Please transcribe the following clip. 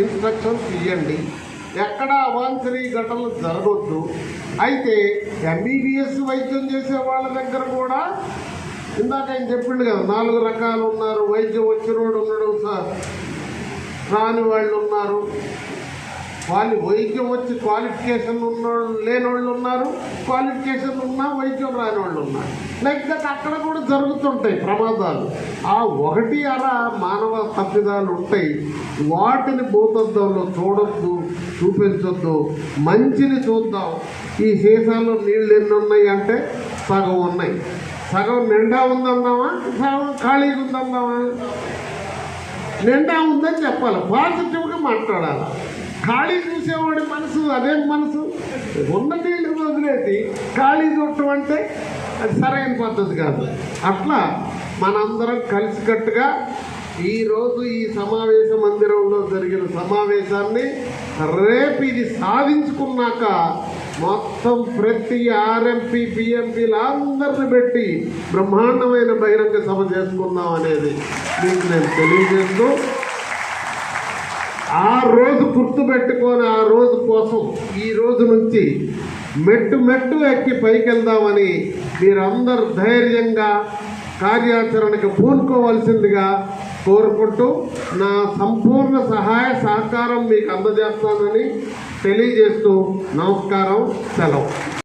Instructions ఇవ్వండి ఎక్కడ అవాంఛనీయ ఘటనలు జరగొద్దు. అయితే ఎంబీబీఎస్ వైద్యం చేసే వాళ్ళ దగ్గర కూడా ఇందాక ఆయన చెప్పిండు కదా నాలుగు రకాలు ఉన్నారు. వైద్యం వచ్చినోడు ఉన్నాడు సార్. రాని వాళ్ళు ఉన్నారు. వాళ్ళు వైద్యం వచ్చి క్వాలిఫికేషన్ ఉన్న లేని వాళ్ళు ఉన్నారు క్వాలిఫికేషన్ ఉన్నా వైద్యం రాని వాళ్ళు ఉన్నారు. లైక్ దట్ అక్కడ కూడా జరుగుతుంటాయి ప్రమాదాలు. ఆ ఒకటి అలా మానవ తప్పిదాలు ఉంటాయి. వాటిని భూతద్దంలో చూడొద్దు చూపించొద్దు. మంచిని చూద్దాం. ఈ సీసాలో నీళ్ళు ఎన్ని ఉన్నాయి అంటే సగం ఉన్నాయి. సగం నిండా ఉందన్నావా? సగం ఖాళీగా ఉందన్నావా? నిండా ఉందని చెప్పాలి. పాజిటివ్గా మాట్లాడాలి. ఖాళీ చూసేవాడి మనసు అదేం మనసు. ఉన్న వదిలేసి ఖాళీ చూడటం అంటే అది సరైన పద్ధతి కాదు. అట్లా మనందరం కలిసికట్టుగా ఈరోజు ఈ సమావేశ మందిరంలో జరిగిన సమావేశాన్ని రేపు ఇది సాధించుకున్నాక మొత్తం ప్రతి ఆర్ఎంపీ పిఎంపీలు అందరిని పెట్టి బ్రహ్మాండమైన బహిరంగ సభ చేసుకుందాం అనేది మీకు నేను తెలియజేస్తూ ఆ రోజు గుర్తుపెట్టుకొని ఆ రోజు కోసం ఈ రోజు నుంచి మెట్టు మెట్టు ఎక్కి పైకి వెళ్దామని మీరందరూ ధైర్యంగా కార్యాచరణకు పూనుకోవలసిందిగా కోరుకుంటూ నా సంపూర్ణ సహాయ సహకారం మీకు అందజేస్తానని తెలియజేస్తూ నమస్కారం సెలవు.